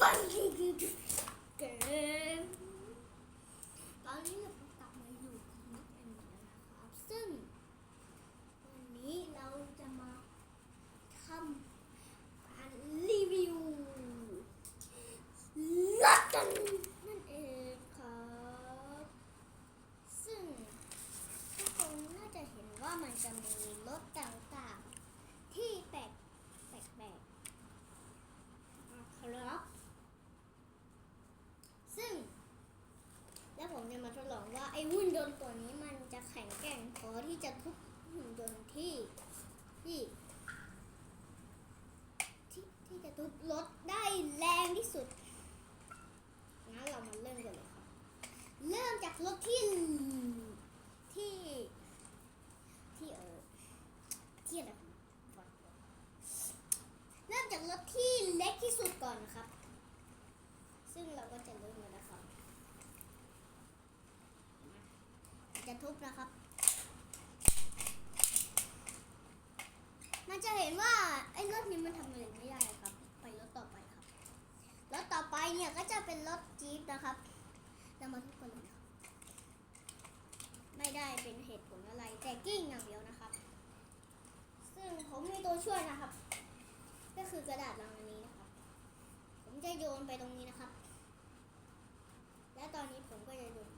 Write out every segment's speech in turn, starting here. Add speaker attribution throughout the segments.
Speaker 1: 放进去给。 อที่จะทุบหุ่นยนต์ที่ที่ ที่ที่จะทุบรถได้แรงที่สุด งั้นเรามาเริ่มกันเลยครับ เริ่มจากรถที่ที่ที่เออที่อะไรเริ่มจากรถที่เล็กที่สุดก่อนนะครับ ซึ่งเราก็จะเริ่มกันนะครับจะทุบนะครับ็นว่าไอ้รถนี้มันทำอะไรไม่ได้ครับ ไปรถต่อไปครับ รถต่อไปเนี่ยก็จะเป็นรถจี๊ปนะครับเรามาทุกคนครับไม่ได้เป็นเหตุผลอะไร แต่กิ้งอย่างเดียวนะครับ ซึ่งผมมีตัวช่วยนะครับ ก็คือกระดาษลังอันนี้นะครับ ผมจะโยนไปตรงนี้นะครับ และตอนนี้ผมก็จะโยน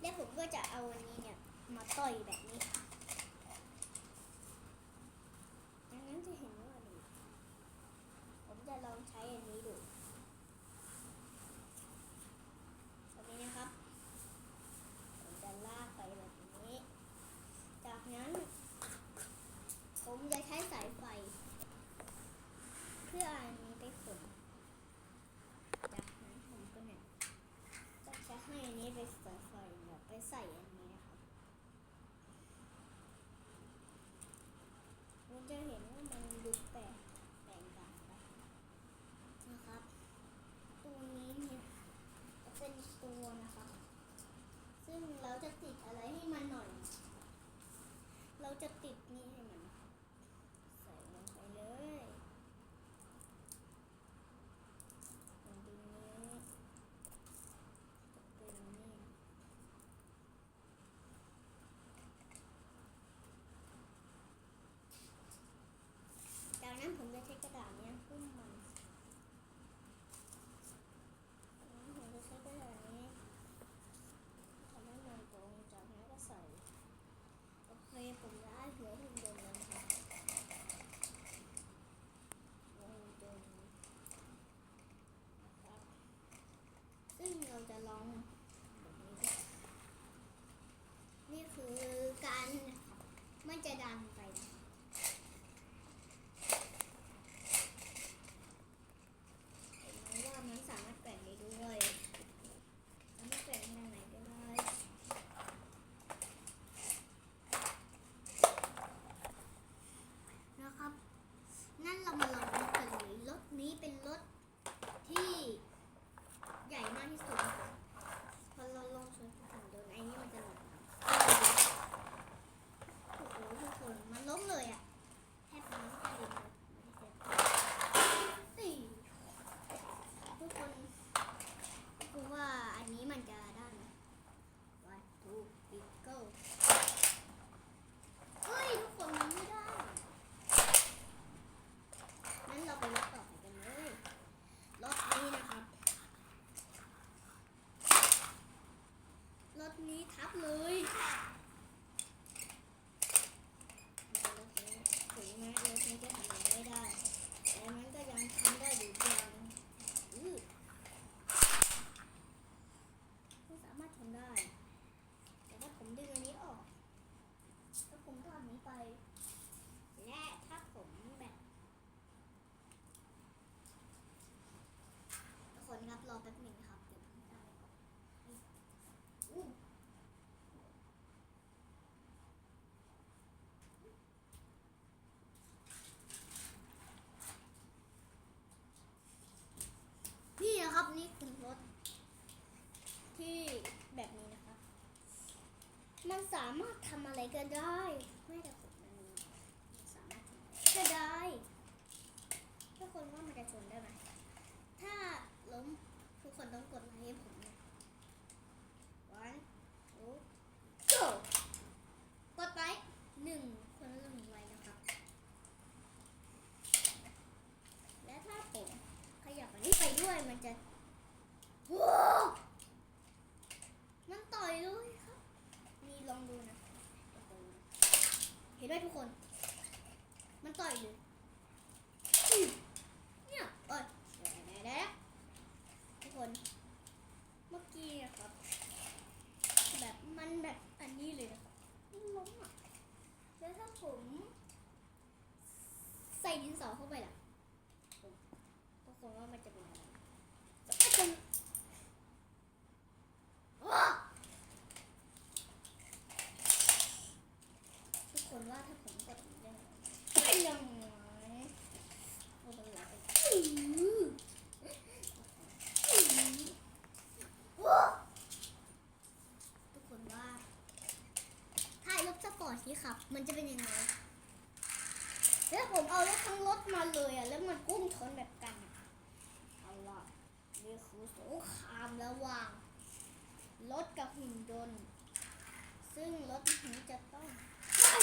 Speaker 1: และผมก็จะเอาวันนี้เนี่ย 我到一百米。 ทับเลยถึงแม้เราจะทำไม่ได้ แต่มันก็ยังทำได้อยู่ยังก็สามารถทำได้ ถที่แบบนี้นะคะ มันสามารถทำอะไรก็ได้ ไม่แต่ผมมันสามารถก็ได้ถ้าคนว่ามันจะชนได้ไหมถ้าล้มทุกคนต้องกดไลค์ให้ผมนะ one two go กดไปหนึ่งคนละหนึ่งไลค์นะครับ และถ้าผมขยับอันนี้ไปด้วยมันจะ เข้าไปล่ะผมทุกคนว่ามันจะเป็นอะไรจะเป็นอ้อทุกคนว่าถ้าผมกดมันได้ไหมเป็นยังไงเอาไปเลยอื้ออื้ออ้อทุกคนว่า ถ่ายรถสปอร์ตสิครับ มันจะเป็นยังไง แล้วผม เอารถทั้งรถมาเลยอะแล้วมันกุ้มชนแบบกันอะเอาล่ะนี่คือสงครามระหว่างรถกับหุ่นยนต์ซึ่งรถนี้จะต้องไป